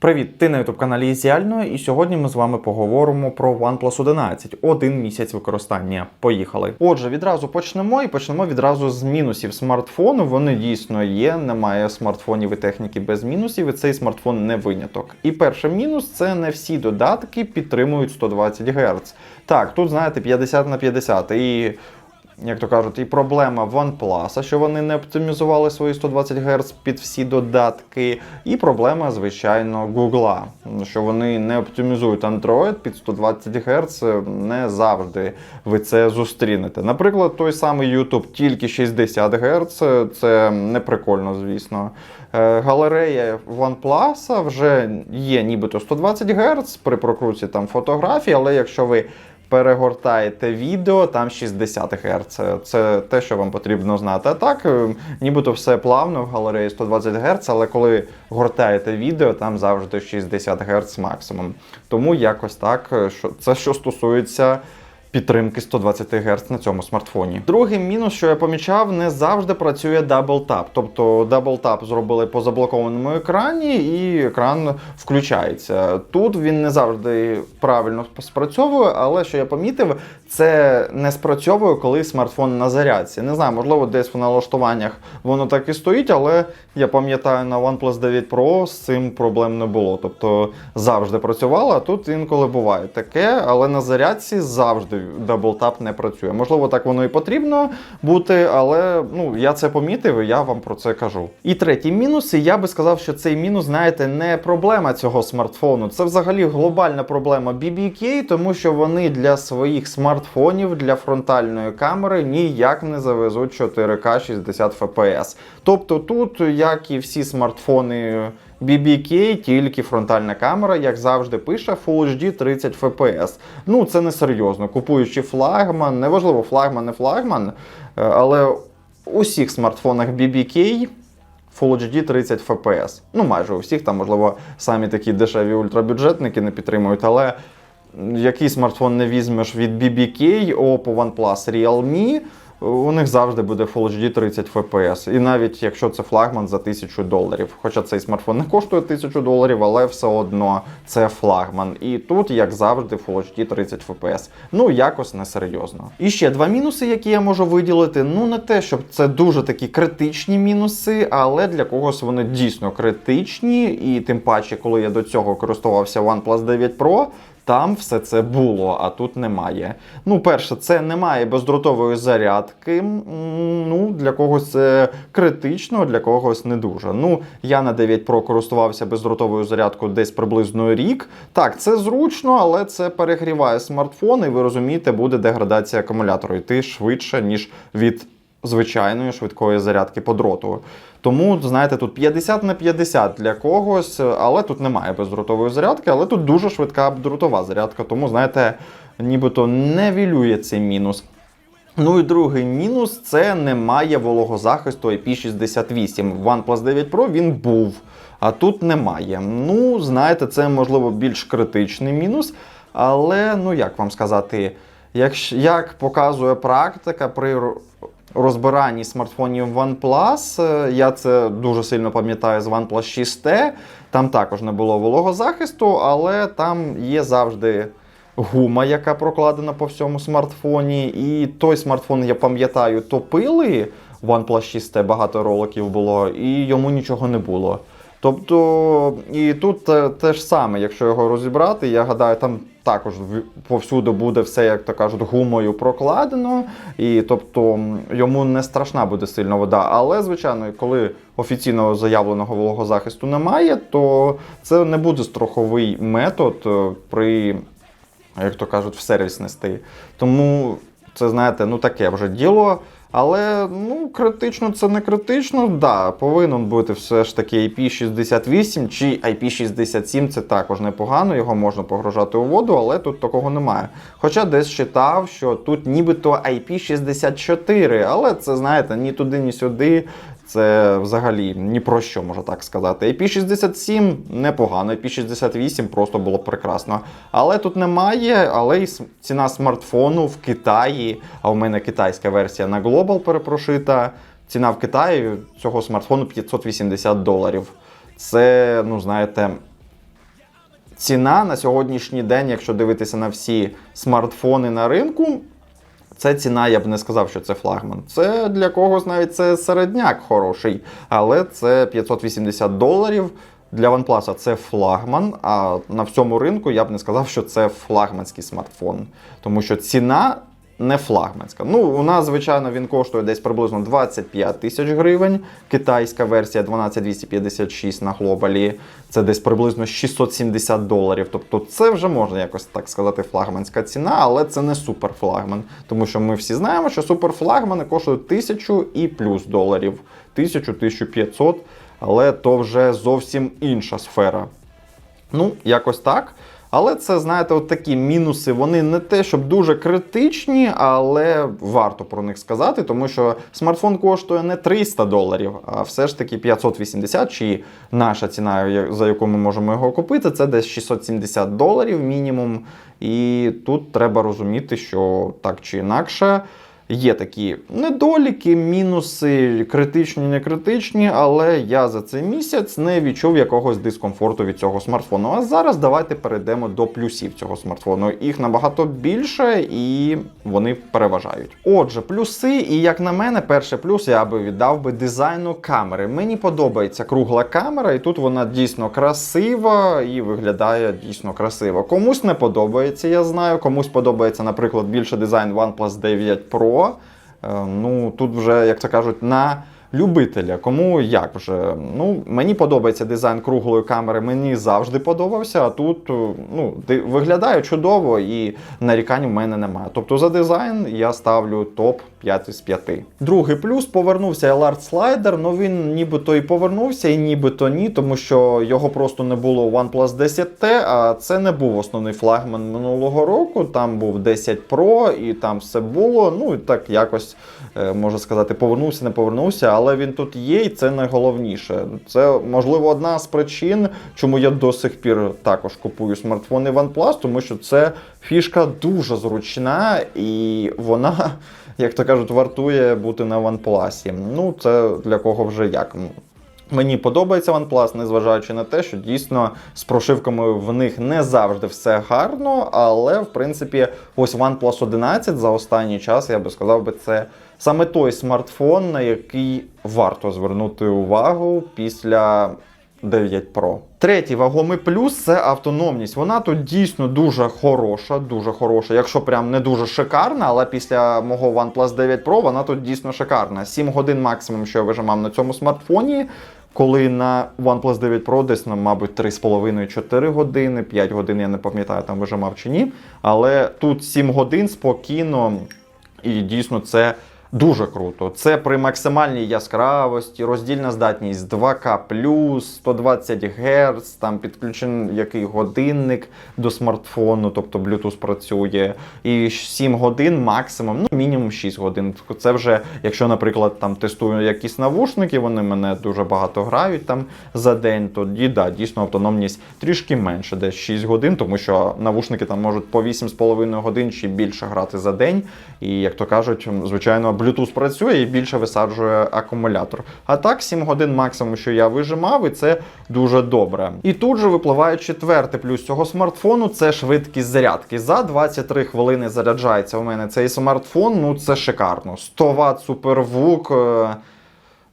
Привіт, ти на youtube каналі Ізіально, і сьогодні ми з вами поговоримо про OnePlus 11. Один місяць використання. Поїхали. Отже, відразу почнемо і почнемо відразу з мінусів смартфону. Вони дійсно є. Немає смартфонів і техніки без мінусів, і цей смартфон не виняток. І перший мінус це не всі додатки підтримують 120 Гц. Так, тут знаєте 50 на 50. І як то кажуть, і проблема OnePlus, що вони не оптимізували свої 120 Гц під всі додатки, і проблема, звичайно, Google, що вони не оптимізують Android під 120 Гц, не завжди ви це зустрінете. Наприклад, той самий YouTube тільки 60 Гц, це не прикольно, звісно. Е, Галерея OnePlus вже є нібито 120 Гц при прокрутці там фотографій, але якщо ви перегортаєте відео, там 60 Гц. Це те, що вам потрібно знати. А так, е, нібито все плавно в галереї 120 Гц, але коли гортаєте відео, там завжди 60 Гц максимум. Тому якось так, е, що це що стосується. Підтримки 120 Гц на цьому смартфоні. Другий мінус, що я помічав, не завжди працює Double Tap. Тобто Double Tap зробили по заблокованому екрані, і екран включається. Тут він не завжди правильно спрацьовує, але що я помітив, це не спрацьовує, коли смартфон на зарядці. Не знаю, можливо, десь в налаштуваннях воно так і стоїть, але я пам'ятаю, на OnePlus 9 Pro з цим проблем не було. Тобто завжди працювало, а тут інколи буває таке, але на зарядці завжди даблтап не працює. Можливо, так воно і потрібно бути, але ну я це помітив і я вам про це кажу. І третій мінус, і я би сказав, що цей мінус, знаєте, не проблема цього смартфону. Це взагалі глобальна проблема BBK, тому що вони для своїх смартфонів для фронтальної камери ніяк не завезуть 4К 60 FPS. Тобто тут, як і всі смартфони. BBK, тільки фронтальна камера, як завжди пише, Full HD 30 FPS. Ну, це не серйозно. Купуючи флагман, неважливо, флагман, не флагман, е, але у всіх смартфонах BBK Full HD 30 FPS. Ну, майже у всіх, там, можливо, самі такі дешеві ультрабюджетники не підтримують, але який смартфон не візьмеш від BBK, Oppo, OnePlus, Realme, у них завжди буде Full HD 30 FPS. І навіть якщо це флагман за 1000 доларів. Хоча цей смартфон не коштує 1000 доларів, але все одно це флагман. І тут, як завжди, Full HD 30 FPS. Ну, якось несерйозно. І ще два мінуси, які я можу виділити. Ну, не те, щоб це дуже такі критичні мінуси, але для когось вони дійсно критичні. І тим паче, коли я до цього користувався OnePlus 9 Pro. Там все це було, а тут немає. Ну, перше, це немає бездротової зарядки. Ну, Для когось це критично, для когось не дуже. Ну, я на 9 Pro користувався бездротовою зарядкою десь приблизно рік. Так, це зручно, але це перегріває смартфон, і ви розумієте, буде деградація акумулятору йти швидше, ніж від звичайної швидкої зарядки по дроту. Тому, знаєте, тут 50 на 50 для когось, але тут немає бездротової зарядки, але тут дуже швидка дротова зарядка, тому, знаєте, нібито не вілює цей мінус. Ну і другий мінус це немає вологозахисту IP68. В OnePlus 9 Pro він був, а тут немає. Ну, знаєте, це можливо більш критичний мінус. Але, ну як вам сказати, як, як показує практика при розбиранні смартфонів OnePlus. е, Я це дуже сильно пам'ятаю з OnePlus 6T. Там також не було вологозахисту, але там є завжди гума, яка прокладена по всьому смартфоні. І той смартфон, я пам'ятаю, топили. OnePlus 6T багато роликів було, і йому нічого не було. Тобто, і тут те ж саме, якщо його розібрати, я гадаю, там також повсюди буде все, як то кажуть, гумою прокладено, і тобто йому не страшна буде сильно вода. Але, звичайно, коли офіційного заявленого вологозахисту немає, то це не буде страховий метод е, при, як то кажуть, в сервіс нести. Тому це, знаєте, ну таке вже діло. Але ну, критично це не критично. Да, повинен бути все ж таки IP68 чи IP67 це також непогано, його можна погружати у воду, але тут такого немає. Хоча десь читав, що тут нібито IP64, але це, знаєте, ні туди, ні сюди. Це взагалі ні про що можна так сказати. IP67 непогано, IP68 просто було прекрасно. Але тут немає, але й ціна смартфону в Китаї, а у мене китайська версія на Global перепрошита. Ціна в Китаї цього смартфону 580 доларів. Це, ну знаєте, ціна на сьогоднішній день, якщо дивитися на всі смартфони на ринку, це ціна, я б не сказав, що це флагман. Це для когось навіть це середняк хороший, але це 580 доларів. Для OnePlus це флагман, а на всьому ринку я б не сказав, що це флагманський смартфон. Тому що ціна не флагманська. Ну, у нас, звичайно, він коштує десь приблизно 25 тисяч гривень. Китайська версія 12256 на глобалі. Це десь приблизно 670 доларів. Тобто це вже можна якось так сказати флагманська ціна, але це не суперфлагман. Тому що ми всі знаємо, що суперфлагмани коштують 1000 і плюс доларів. 1000-1500, але то вже зовсім інша сфера. Ну, якось так. Але це, знаєте, от такі мінуси, вони не те, щоб дуже критичні, але варто про них сказати, тому що смартфон коштує не 300 доларів, а все ж таки 580, чи наша ціна, за яку ми можемо його купити, це десь 670 доларів мінімум. І тут треба розуміти, що так чи інакше. Є такі недоліки, мінуси, критичні, не критичні, але я за цей місяць не відчув якогось дискомфорту від цього смартфону. А зараз давайте перейдемо до плюсів цього смартфону. Їх набагато більше і вони переважають. Отже, плюси, і як на мене, перший плюс я би віддав би дизайну камери. Мені подобається кругла камера, і тут вона дійсно красива і виглядає дійсно красиво. Комусь не подобається, я знаю. Комусь подобається, наприклад, більше дизайн OnePlus 9 Pro. Е, Ну, тут вже, як це кажуть, на любителя. Кому як вже. Ну, мені подобається дизайн круглої камери, мені завжди подобався, а тут е, ну, виглядає чудово і нарікань в мене немає. Тобто за дизайн я ставлю топ 5 з 5. Другий плюс повернувся LR слайдер, ну він нібито і повернувся, і нібито ні, тому що його просто не було у OnePlus 10T, а це не був основний флагман минулого року. Там був 10 Pro, і там все було. Ну і так якось е, можна сказати, повернувся, не повернувся, але він тут є, і це найголовніше. Це можливо одна з причин, чому я до сих пір також купую смартфони OnePlus, тому що це фішка дуже зручна і вона, як то кажуть, вартує бути на OnePlus. Ну, це для кого вже як. Мені подобається OnePlus, незважаючи на те, що дійсно з прошивками в них не завжди все гарно, але в принципі, ось OnePlus 11 за останній час я би сказав би, це саме той смартфон, на який варто звернути увагу після 9 Pro. Третій вагомий плюс це автономність. Вона тут дійсно дуже хороша, дуже хороша. Якщо прям не дуже шикарна, але після мого OnePlus 9 Pro вона тут дійсно шикарна. 7 годин максимум, що я вижимав на цьому смартфоні. Коли на OnePlus 9 Pro десь, ну, мабуть, 3,5-4 години, 5 годин, я не пам'ятаю, там вижимав чи ні. Але тут 7 годин спокійно, і дійсно це дуже круто. Це при максимальній яскравості, роздільна здатність 2К, 120 Гц, там підключений який годинник до смартфону, тобто Bluetooth працює. І 7 годин максимум, ну мінімум 6 годин. Це вже, якщо, наприклад, там тестую якісь навушники, вони мене дуже багато грають там за день, тоді да, дійсно автономність трішки менше, десь 6 годин, тому що навушники там можуть по 8,5 годин чи більше грати за день. І як то кажуть, звичайно, Bluetooth працює і більше висаджує акумулятор. А так, 7 годин максимум, що я вижимав, і це дуже добре. І тут же випливає четвертий плюс цього смартфону це швидкість зарядки. За 23 хвилини заряджається у мене цей смартфон. Ну це шикарно. 100 Вт супервук. е,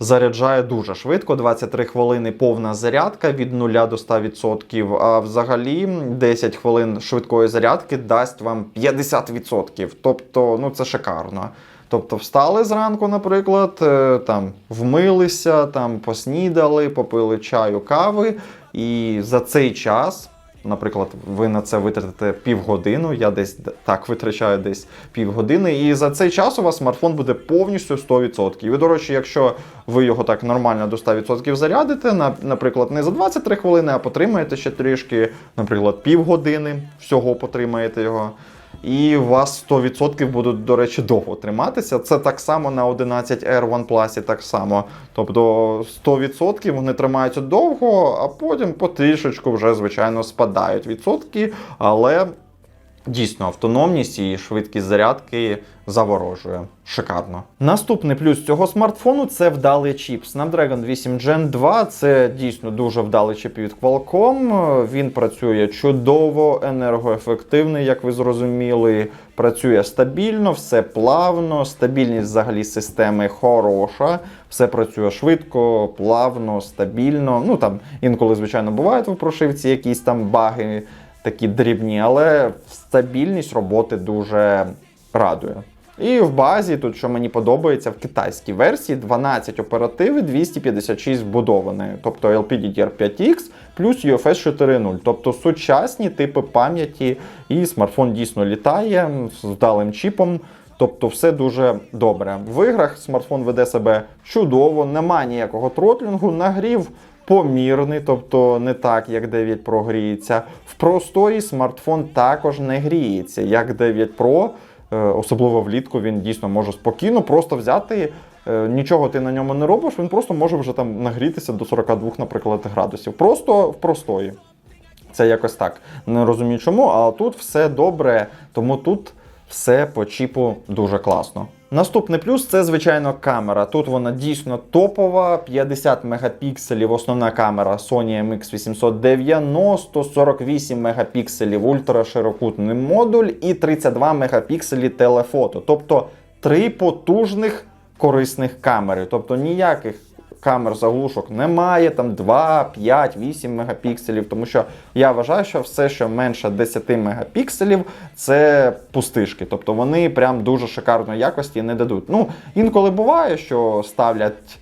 Заряджає дуже швидко, 23 хвилини повна зарядка від 0 до 100%, а взагалі 10 хвилин швидкої зарядки дасть вам 50%. Тобто, ну це шикарно. Тобто встали зранку, наприклад, е, там вмилися, там поснідали, попили чаю, кави, і за цей час. Наприклад, ви на це витратите півгодину, я десь так витрачаю десь півгодини, і за цей час у вас смартфон буде повністю 100%. І, до речі, якщо ви його так нормально до 100% зарядите, наприклад, не за 23 хвилини, а потримаєте ще трішки, наприклад, півгодини всього потримаєте його. І у вас 100% будуть, до речі, довго триматися. Це так само на 11R OnePlus, так само. Тобто 100% вони тримаються довго, а потім потрішечку вже, звичайно, спадають відсотки. Але Дійсно, автономність і швидкість зарядки заворожує. Шикарно. Наступний плюс цього смартфону це вдалий чіп. Snapdragon 8 Gen 2 це дійсно дуже вдалий чіп від Qualcomm. Він працює чудово, енергоефективний, як ви зрозуміли. Працює стабільно, все плавно, стабільність взагалі системи хороша, все працює швидко, плавно, стабільно. Ну там інколи, звичайно, бувають в прошивці якісь там баги такі дрібні, але стабільність роботи дуже радує. І в базі, тут що мені подобається, в китайській версії 12 оперативи, 256 вбудовані, тобто LPDDR5X плюс UFS 4.0, тобто сучасні типи пам'яті, і смартфон дійсно літає з вдалим чіпом. Тобто все дуже добре. В іграх смартфон веде себе чудово, немає ніякого тротлінгу, нагрів помірний, тобто не так, як 9 Pro гріється. В просторі смартфон також не гріється, як 9 Pro. Е, Особливо влітку він дійсно може спокійно просто взяти. е, Нічого ти на ньому не робиш, він просто може вже там нагрітися до 42, наприклад, градусів. Просто в простої. Це якось так. Не розумію чому, а тут все добре, тому тут все по чіпу дуже класно. Наступний плюс це, звичайно, камера. Тут вона дійсно топова, 50 мегапікселів основна камера Sony MX890, 48 мегапікселів ультраширокутний модуль і 32 мегапікселі телефото. Тобто три потужних корисних камери. Тобто ніяких камер заглушок немає, там 2, 5, 8 мегапікселів, тому що я вважаю, що все, що менше 10 мегапікселів, це пустишки. Тобто вони прям дуже шикарної якості не дадуть. Ну, інколи буває, що ставлять,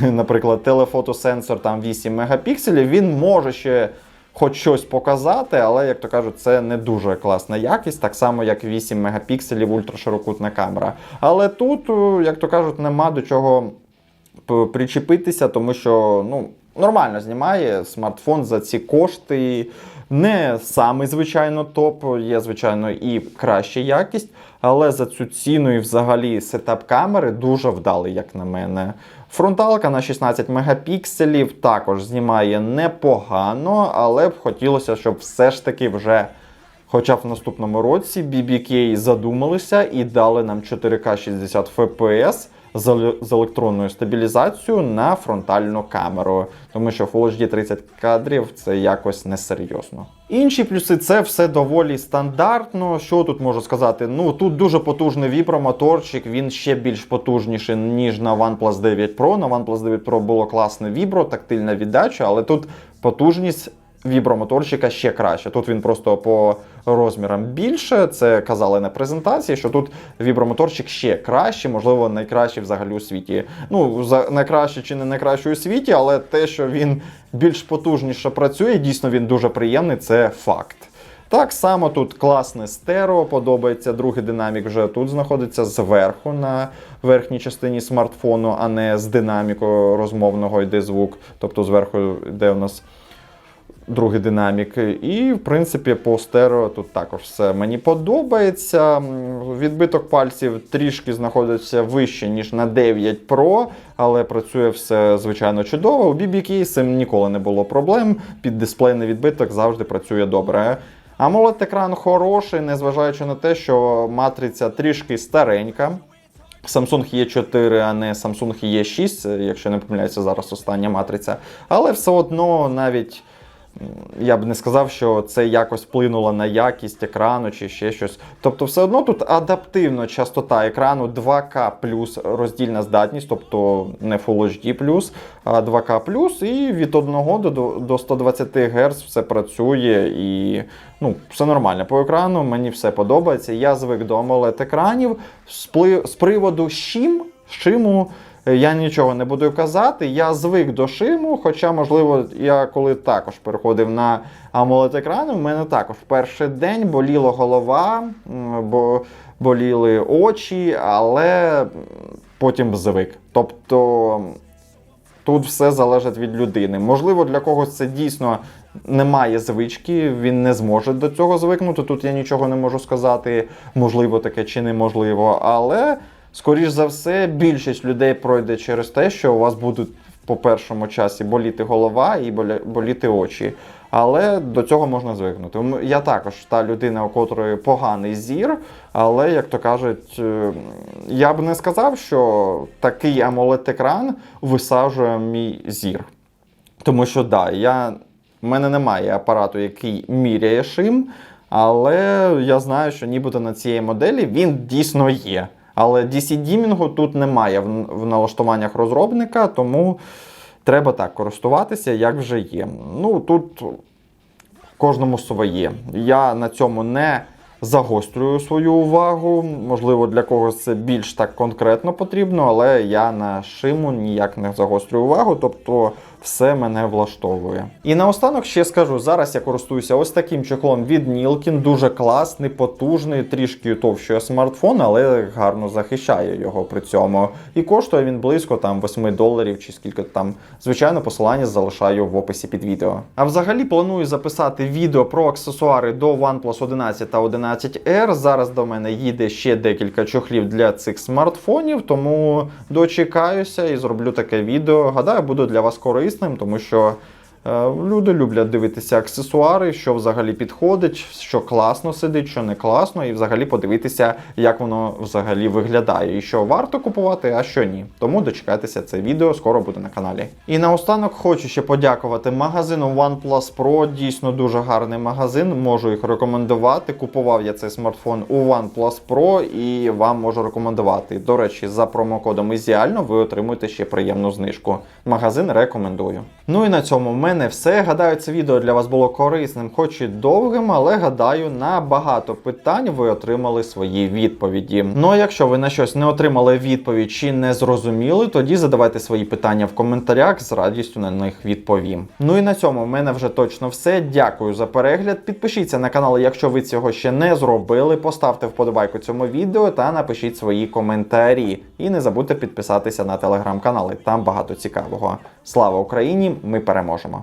наприклад, телефотосенсор там 8 мегапікселів, він може ще. Хоч щось показати, але, як то кажуть, це не дуже класна якість, так само, як 8 мегапікселів ультраширокутна камера. Але тут, е, як то кажуть, нема до чого причепитися, тому що ну, нормально знімає смартфон за ці кошти. Не самий, звичайно, топ, є, звичайно, і краща якість, але за цю ціну і взагалі сетап камери дуже вдалий, як на мене. Фронталка на 16 мегапікселів також знімає непогано, але б хотілося, щоб все ж таки вже Хоча б в наступному році BBK задумалися і дали нам 4К 60 FPS з електронною стабілізацією на фронтальну камеру, тому що Full HD 30 кадрів це якось несерйозно. Інші плюси це все доволі стандартно. Що тут можу сказати? Ну тут дуже потужний вібромоторчик, він ще більш потужніший ніж на OnePlus 9 Pro. На OnePlus 9 Pro було класне вібро, тактильна віддача, але тут потужність вібромоторчика ще краще. Тут він просто по розмірам більше. Це казали на презентації, що тут вібромоторчик ще краще, можливо, найкращий взагалі у світі. Ну, за найкраще чи не найкраще у світі, але те, що він більш потужніше працює, дійсно він дуже приємний, це факт. Так само тут класне стерео, подобається другий динамік вже тут знаходиться зверху на верхній частині смартфону, а не з динаміку розмовного йде звук. Тобто зверху йде у нас другий динамік. І, в принципі, по стерео тут також все мені подобається. Відбиток пальців трішки знаходиться вище, ніж на 9 Pro, але працює все звичайно чудово. У BB-Key з цим ніколи не було проблем. Під дисплейний відбиток завжди працює добре. amoled екран хороший, незважаючи на те, що матриця трішки старенька. Samsung E4, а не Samsung E6, якщо не помиляюся, зараз остання матриця. Але все одно навіть я б не сказав, що це якось вплинуло на якість екрану чи ще щось. Тобто, все одно тут адаптивна частота екрану 2К плюс роздільна здатність, тобто не Full HD а 2К і від 1 до, до 120 Гц все працює і ну, все нормально. По екрану мені все подобається. Я звик до amoled екранів. З, приводу щим, шиму е, я нічого не буду казати. Я звик до шиму, хоча, можливо, я коли також переходив на amoled екрани, в мене також в перший день боліла голова, бо боліли очі, але потім звик. Тобто. Тут все залежить від людини. Можливо, для когось це дійсно немає звички, він не зможе до цього звикнути. Тут я нічого не можу сказати, можливо, таке чи неможливо. Але, скоріш за все, більшість людей пройде через те, що у вас будуть по першому часі боліти голова і боліти очі. Але до цього можна звикнути. Я також та людина, у котрої поганий зір, але, як то кажуть, е, я б не сказав, що такий AMOLED-екран висаджує мій зір. Тому що да, я, в мене немає апарату, який міряє шим, але я знаю, що нібито на цієї моделі він дійсно є. Але DC-дімінгу тут немає в, налаштуваннях розробника, тому треба так користуватися, як вже є. Ну тут кожному своє. Я на цьому не загострюю свою увагу. Можливо, для когось це більш так конкретно потрібно, але я на шиму ніяк не загострюю увагу, тобто все мене влаштовує. І наостанок ще скажу: зараз я користуюся ось таким чехлом від Нілкін, дуже класний, потужний, трішки товщує смартфон, але гарно захищає його при цьому. І коштує він близько там 8 доларів чи скільки там. Звичайно, посилання залишаю в описі під відео. А взагалі планую записати відео про аксесуари до OnePlus 11 та 11R. Зараз до мене їде ще декілька чохлів для цих смартфонів, тому дочекаюся і зроблю таке відео. Гадаю, буду для вас корисним, тому що. Е, Люди люблять дивитися аксесуари, що взагалі підходить, що класно сидить, що не класно, і взагалі подивитися, як воно взагалі виглядає, і що варто купувати, а що ні. Тому дочекайтеся це відео, скоро буде на каналі. І наостанок хочу ще подякувати магазину OnePlus Pro. Дійсно дуже гарний магазин. Можу їх рекомендувати. Купував я цей смартфон у OnePlus Pro і вам можу рекомендувати. До речі, за промокодом Ізіально ви отримуєте ще приємну знижку. Магазин рекомендую. Ну і на цьому в мене все. Гадаю, це відео для вас було корисним, хоч і довгим, але гадаю, на багато питань ви отримали свої відповіді. Ну а якщо ви на щось не отримали відповідь чи не зрозуміли, тоді задавайте свої питання в коментарях, з радістю на них відповім. Ну і на цьому в мене вже точно все. Дякую за перегляд. Підпишіться на канал, якщо ви цього ще не зробили. Поставте вподобайку цьому відео та напишіть свої коментарі. І не забудьте підписатися на телеграм-канали, там багато цікавого. Слава Україні! Ми переможемо!